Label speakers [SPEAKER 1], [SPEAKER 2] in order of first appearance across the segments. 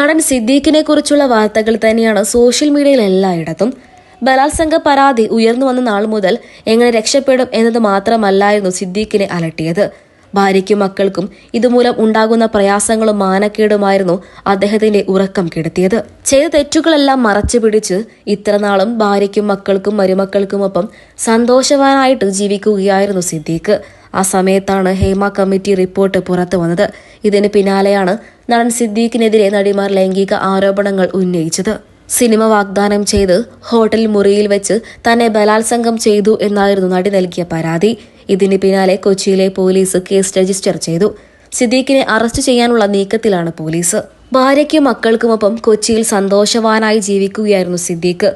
[SPEAKER 1] നടൻ സിദ്ദീഖിനെ കുറിച്ചുള്ള വാർത്തകൾ തന്നെയാണ് സോഷ്യൽ മീഡിയയിൽ എല്ലായിടത്തും. ബലാത്സംഗ പരാതി ഉയർന്നു വന്ന നാൾ മുതൽ എങ്ങനെ രക്ഷപ്പെടും എന്നത് മാത്രമല്ലായിരുന്നു സിദ്ദീഖിനെ അലട്ടിയത്. ഭാര്യയ്ക്കും മക്കൾക്കും ഇതുമൂലം ഉണ്ടാകുന്ന പ്രയാസങ്ങളും മാനക്കേടുമായിരുന്നു അദ്ദേഹത്തിന്റെ ഉറക്കം കെടുത്തിയത്. ചെയ്ത തെറ്റുകളെല്ലാം മറച്ചു പിടിച്ച് ഇത്രനാളും ഭാര്യയ്ക്കും മക്കൾക്കും മരുമക്കൾക്കുമൊപ്പം സന്തോഷവാനായിട്ട് ജീവിക്കുകയായിരുന്നു സിദ്ദീഖ്. ആ സമയത്താണ് ഹേമ കമ്മിറ്റി റിപ്പോർട്ട് പുറത്തു വന്നത്. ഇതിന് പിന്നാലെയാണ് നടൻ സിദ്ദീഖിനെതിരെ നടിമാർ ലൈംഗിക ആരോപണങ്ങൾ ഉന്നയിച്ചത്. സിനിമ വാഗ്ദാനം ചെയ്ത് ഹോട്ടൽ മുറിയിൽ വെച്ച് തന്നെ ബലാത്സംഗം ചെയ്തു എന്നായിരുന്നു നടി നൽകിയ പരാതി. ഇതിന് പിന്നാലെ കൊച്ചിയിലെ പോലീസ് കേസ് രജിസ്റ്റർ ചെയ്തു. സിദ്ദീഖിനെ അറസ്റ്റ് ചെയ്യാനുള്ള നീക്കത്തിലാണ് പോലീസ്. ഭാര്യയ്ക്കും മക്കൾക്കുമൊപ്പം കൊച്ചിയിൽ സന്തോഷവാനായി ജീവിക്കുകയായിരുന്നു സിദ്ദീഖ്.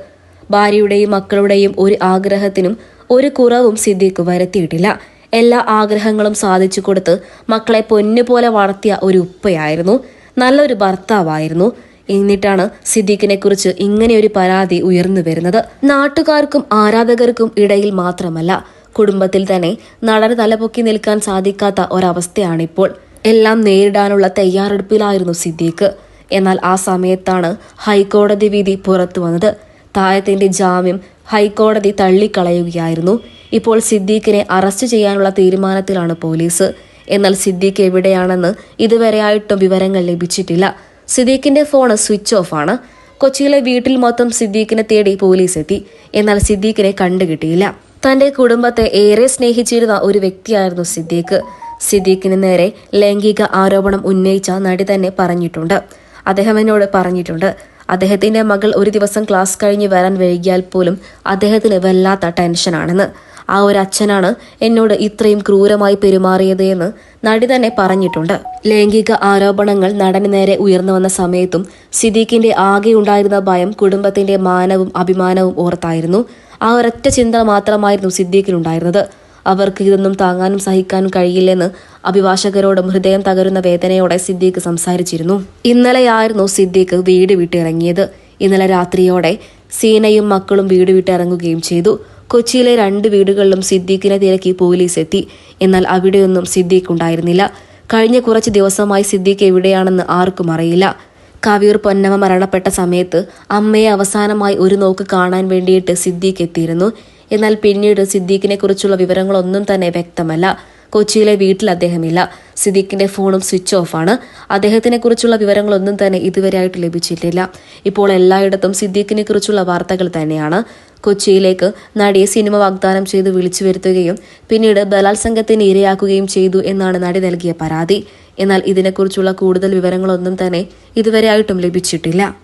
[SPEAKER 1] ഭാര്യയുടെയും മക്കളുടെയും ഒരു ആഗ്രഹത്തിനും ഒരു കുറവും സിദ്ദീഖ് വരുത്തിയിട്ടില്ല. എല്ലാ ആഗ്രഹങ്ങളും സാധിച്ചു കൊടുത്ത് മക്കളെ പൊന്നുപോലെ വളർത്തിയ ഒരു ഉപ്പയായിരുന്നു. നല്ലൊരു ഭർത്താവായിരുന്നു. എന്നിട്ടാണ് സിദ്ദീഖിനെ കുറിച്ച് ഇങ്ങനെയൊരു പരാതി ഉയർന്നു വരുന്നത്. നാട്ടുകാർക്കും ആരാധകർക്കും ഇടയിൽ മാത്രമല്ല കുടുംബത്തിൽ തന്നെ നടന് തലപൊക്കി നിൽക്കാൻ സാധിക്കാത്ത ഒരവസ്ഥയാണിപ്പോൾ. എല്ലാം നേരിടാനുള്ള തയ്യാറെടുപ്പിലായിരുന്നു സിദ്ദീഖ്. എന്നാൽ ആ സമയത്താണ് ഹൈക്കോടതി വിധി പുറത്തു വന്നത്. തായത്തിന്റെ ജാമ്യം ഹൈക്കോടതി തള്ളിക്കളയുകയായിരുന്നു. ഇപ്പോൾ സിദ്ദീഖിനെ അറസ്റ്റ് ചെയ്യാനുള്ള തീരുമാനത്തിലാണ് പോലീസ്. എന്നാൽ സിദ്ദീഖ് എവിടെയാണെന്ന് ഇതുവരെയായിട്ടും വിവരങ്ങൾ ലഭിച്ചിട്ടില്ല. സിദ്ദീഖിന്റെ ഫോൺ സ്വിച്ച് ഓഫ് ആണ്. കൊച്ചിയിലെ വീട്ടിൽ മൊത്തം സിദ്ദീഖിനെ തേടി പോലീസ് എത്തി. എന്നാൽ സിദ്ദീഖിനെ കണ്ടുകിട്ടിയില്ല. തന്റെ കുടുംബത്തെ ഏറെ സ്നേഹിച്ചിരുന്ന ഒരു വ്യക്തിയായിരുന്നു സിദ്ദീഖ്. സിദ്ദീഖിന് നേരെ ലൈംഗിക ആരോപണം ഉന്നയിച്ച നടി തന്നെ പറഞ്ഞിട്ടുണ്ട്. അദ്ദേഹം എന്നോട് പറഞ്ഞിട്ടുണ്ട് അദ്ദേഹത്തിന്റെ മകൾ ഒരു ദിവസം ക്ലാസ് കഴിഞ്ഞ് വരാൻ വൈകിയാൽ പോലും അദ്ദേഹത്തിന് വല്ലാത്ത ടെൻഷനാണെന്ന്. ആ ഒരു അച്ഛനാണ് എന്നോട് ഇത്രയും ക്രൂരമായി പെരുമാറിയത് എന്ന് നടി തന്നെ പറഞ്ഞിട്ടുണ്ട്. ലൈംഗിക ആരോപണങ്ങൾ നടന് നേരെ ഉയർന്നു വന്ന സമയത്തും സിദ്ദീഖിന്റെ ആകെ ഉണ്ടായിരുന്ന ഭയം കുടുംബത്തിന്റെ മാനവും അഭിമാനവും ഓർത്തായിരുന്നു. ആ ഒരൊറ്റ ചിന്ത മാത്രമായിരുന്നു സിദ്ദീഖിനുണ്ടായിരുന്നത് അവർക്ക് ഇതൊന്നും താങ്ങാനും സഹിക്കാനും കഴിയില്ലെന്ന് അഭിഭാഷകരോടും ഹൃദയം തകരുന്ന വേദനയോടെ സിദ്ദീഖ് സംസാരിച്ചിരുന്നു. ഇന്നലെയായിരുന്നു സിദ്ദീഖ് വീട് വിട്ടിറങ്ങിയത്. ഇന്നലെ രാത്രിയോടെ സീനയും മക്കളും വീട് വിട്ടിറങ്ങുകയും ചെയ്തു. കൊച്ചിയിലെ രണ്ട് വീടുകളിലും സിദ്ദീഖിനെ തിരക്കി പോലീസ് എത്തി. എന്നാൽ അവിടെയൊന്നും സിദ്ദീഖ് ഉണ്ടായിരുന്നില്ല. കഴിഞ്ഞ കുറച്ച് ദിവസമായി സിദ്ദീഖ് എവിടെയാണെന്ന് ആർക്കും അറിയില്ല. കവിയൂർ പൊന്നമ്മ മരണപ്പെട്ട സമയത്ത് അമ്മയെ അവസാനമായി ഒരു നോക്ക് കാണാൻ വേണ്ടിയിട്ട് സിദ്ദീഖ് എത്തിയിരുന്നു. എന്നാൽ പിന്നീട് സിദ്ദീഖിനെ കുറിച്ചുള്ള വിവരങ്ങളൊന്നും തന്നെ വ്യക്തമല്ല. കൊച്ചിയിലെ വീട്ടിൽ അദ്ദേഹമില്ല. സിദ്ദീഖിന്റെ ഫോണും സ്വിച്ച് ഓഫാണ്. അദ്ദേഹത്തിനെ കുറിച്ചുള്ള വിവരങ്ങളൊന്നും തന്നെ ഇതുവരെയായിട്ട് ലഭിച്ചിട്ടില്ല. ഇപ്പോൾ എല്ലായിടത്തും സിദ്ദീഖിനെ കുറിച്ചുള്ള വാർത്തകൾ തന്നെയാണ്. കൊച്ചിയിലേക്ക് നടിയെ സിനിമ വാഗ്ദാനം ചെയ്ത് വിളിച്ചു വരുത്തുകയും പിന്നീട് ബലാത്സംഗത്തിന് ഇരയാക്കുകയും ചെയ്തു എന്നാണ് നടി നൽകിയ പരാതി. എന്നാൽ ഇതിനെക്കുറിച്ചുള്ള കൂടുതൽ വിവരങ്ങളൊന്നും തന്നെ ഇതുവരെയായിട്ടും ലഭിച്ചിട്ടില്ല.